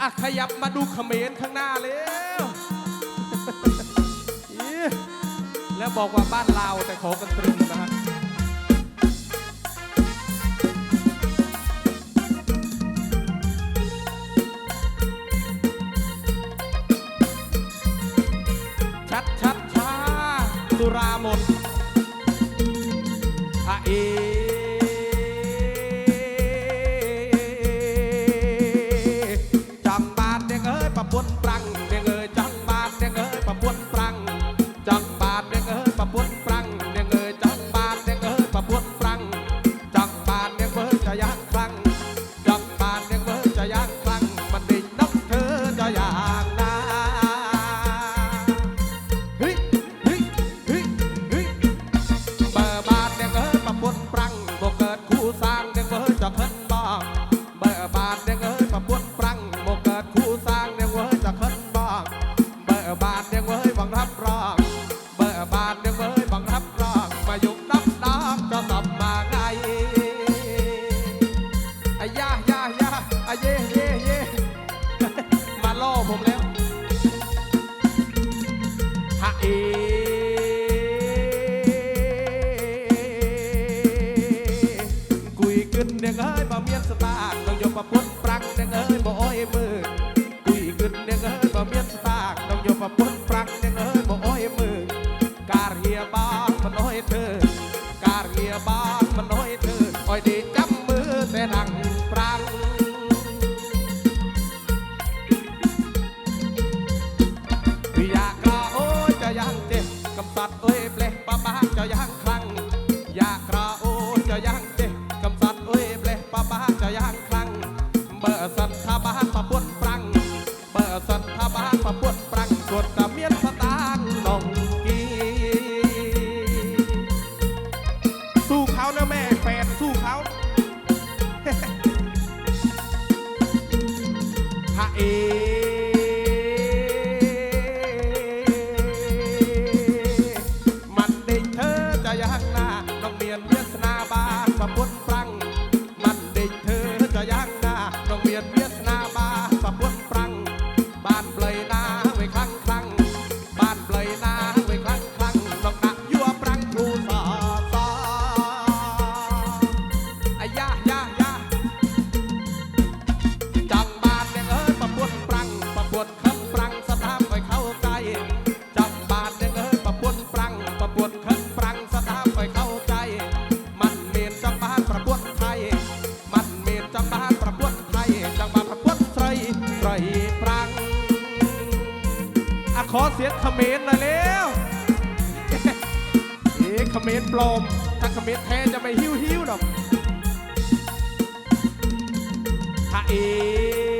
อะขยับมาดูเขมรข้างหน้าเร็วแล้วบอกว่าบ้านเราแต่ขอกันตรึงนะฮะชัดชัดช้าสุรามนพระเอก อเย่เย่เย่มาล่อผมแล้วฮะเอกุยกึนเด้งเอ้ยบ่เมียนสตาร์ต้องยกประพุนปรังเนี่ยเอ้ยบ่อ้อยมือกุยกึนเนี่ยเอ้ยบ่เมียนสตาร์ต้องยกประพุด What. สียงเขมรหน่อยแล้วเอ๊ะเขมรปลอม ถ้าเขมรแท้จะไม่หิ้วหิ้วหรอกพะเอก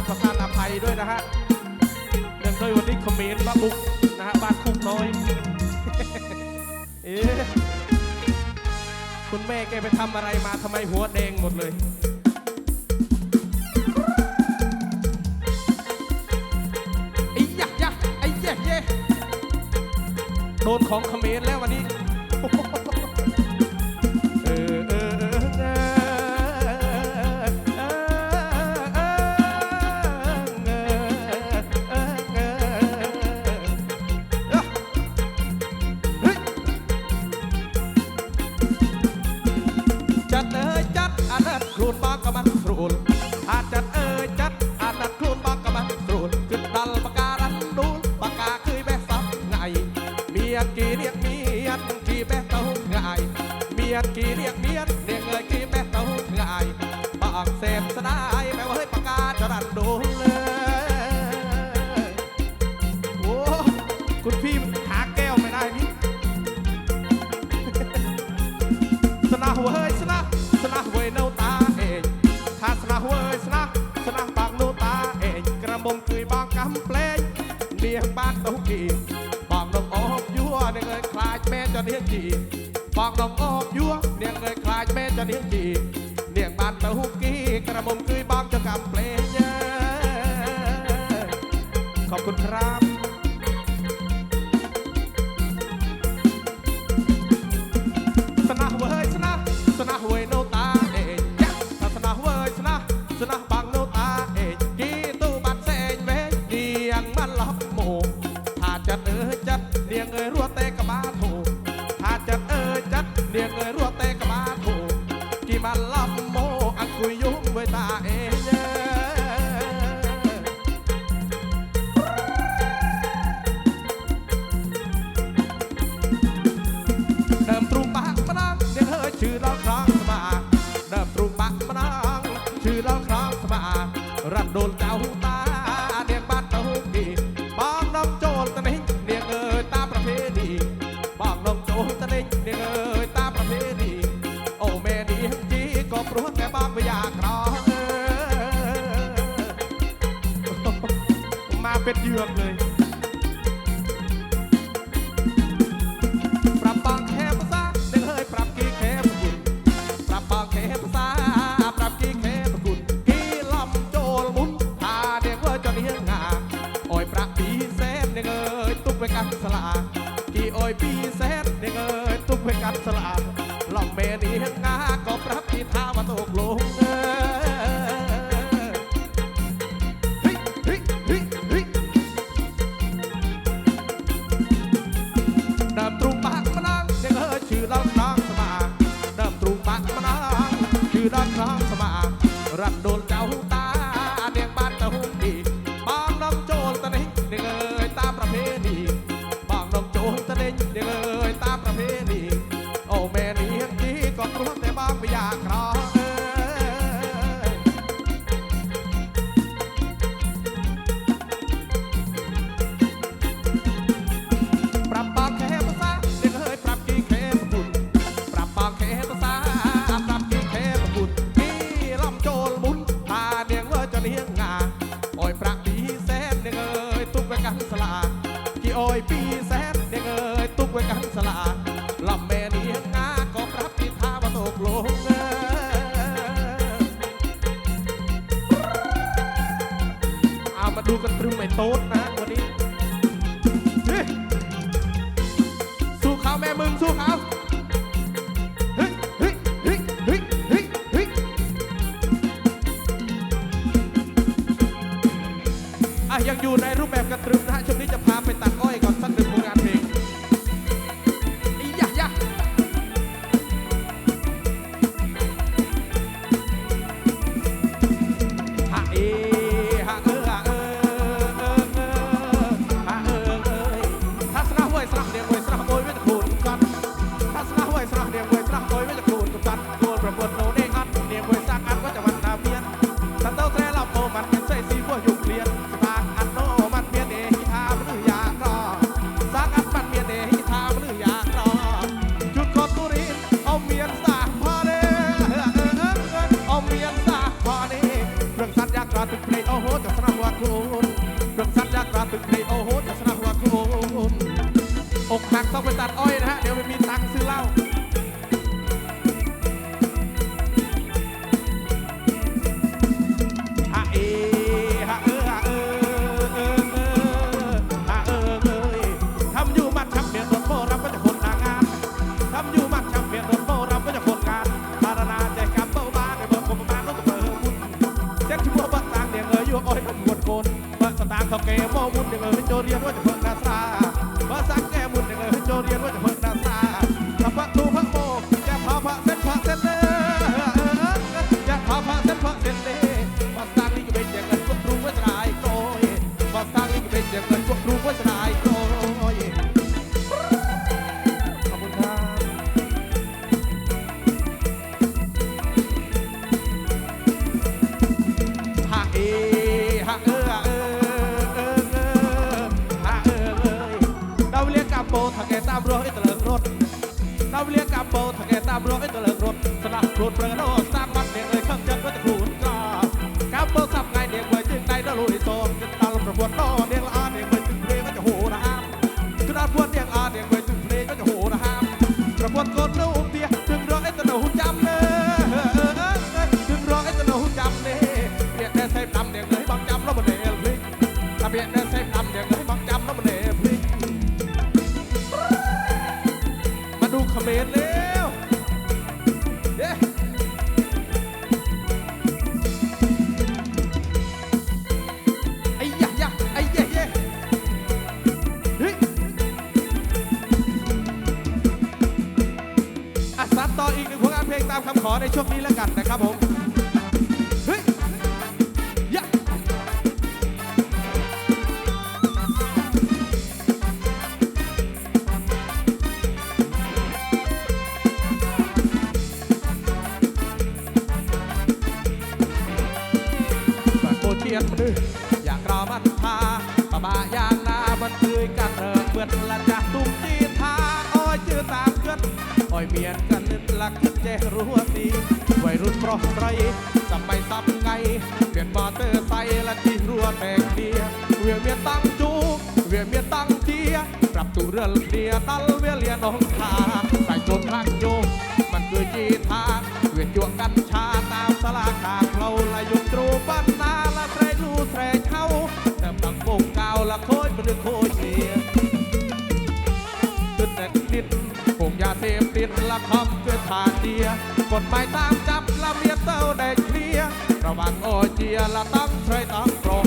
ราบประทานอภัยด้วยนะฮะเดินอด้วยวันนี้คอมเมนต์บ้าบุกนะฮะบ้านคุกน้อยเอ๊คุณแม่แกไปทำอะไรมาทำไมหัวแดงหมดเลยไอ้ยักยักไอ้แยกแยโดนของคอมเมนต์แล้ววันนี้ ยกี่เรียกเมียดกี่แม่เต้าง่ายเมียดกี่เรียกเมียดเรียกเลยกี่แม่เต้าง่ายปากเสพสลายแม่ว่าเฮ้ปากกาจรันโดนเลยโอ้คุณพี่หาแก้วไม่ได้นี่สนะหัวเฮ้ยสนะสนะเวยเนาตาเองถ้าสนะเว้ยสนะสนะปากโนตาเองกระมงคือบางกำเพลงเรียกบ้านเต้ากี่ จีปอกดองอกยั่วเนียงเลยคลายเมจะเนียงจีเนียงบานตะฮุกกี้กระมุมคือบางจะกำเพลงขอบคุณครับ เราครองสมาเดิมตรุมบักมานองชื่อเราครองสมารับโดนเจ้าหูตาเนียงบ้านเต้าดีบ้องน้องโจรตะนิ่งเนียงเอ๋ยตาประเพณีบ้องน้องโจรตะนิ่งเนียงเอ๋ยตาประเพณีโอ้แม่ดีจีก็ปรุงแต่บ้องไม่อยากรอมาเป็นเยือกเลย กัดสลาพี่โอยพี่แซดเด็กเอ้ยตุ้มเพกัดสลาลองเมนีเฮ็ดงาก็ปรับที่ท่ามาตกลง แม่มึงสู้เขา ថកែតាមរងឯតលរត់ស្លាក់ខ្លួនប្រងរត់ กินอ้อยเมียนกันนึกลักคิดเจรู้ว่าดีวัยรุ่นเพราะไรจำไม่ซ้ำไงเปลี่ยนมอเตอร์ไซค์ละที่รัวแตกเดียเวียเมียนตั้งจูเวียเมียนตั้งเจียปรับตัวเรือเดียตัลเวียเลียน้องทาใส่โจนข้างโยมมันคือจีทาเวียนจวกกัญชาตามสลากขาเราละยุงตรูปันนาละแทรลูแทรเข้าแต่ตังโป่งกาวละโคยมันโคยเสีย เสพติดละคำเกิดผ่านเดีย กฎหมายตามจับละเมียเต้าได้เคลียระวังโอเจียละตั้งใครตั้งตรง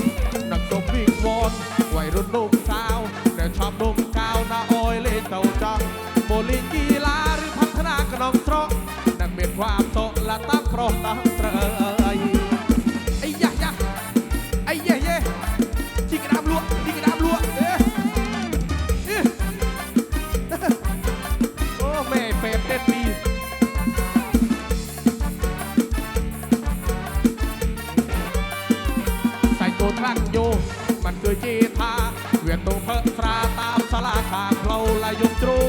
นักจบวิ่งวอนวัยรุ่นนุ่มสาวแต่ชอบนุ่มกาวนาออยเล่เต้าจังโบลิ่งกีฬาหรือพัฒนากระนองตรงนักเบียดความโตละตั้งโปรตั้งเตยไ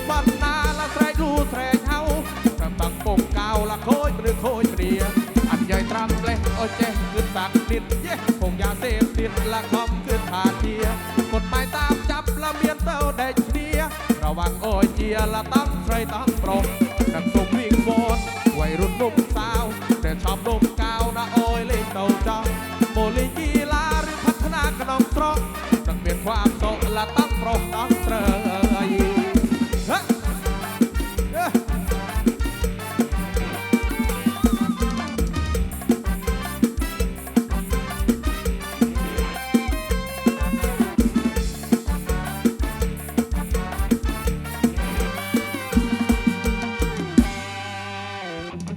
บ้านนาละแครดูแสรเฮาสตักปงกาวละโคยหรือโคยเปลี่ยอันใหญ่ตรังเลยโอ้เจ๊ขึ้นสักดิดเย่คงยาเสพติดละคอมคือนผาเทียกฎหมายตามจับละเมียนเต้าได้เทียระวังโอ้เจียละตั้งใครตั้งปรกนักส่มวิ่งโบนวัยรุ่นนุ่มสาว แต่ชอบนุ่มกาวนะโอ้ยเล่นเต้าจังโมลีกีลาหรือพัฒนากระนองตรอกนักเปลี่ยนความโตละตั้งปรกตั้ง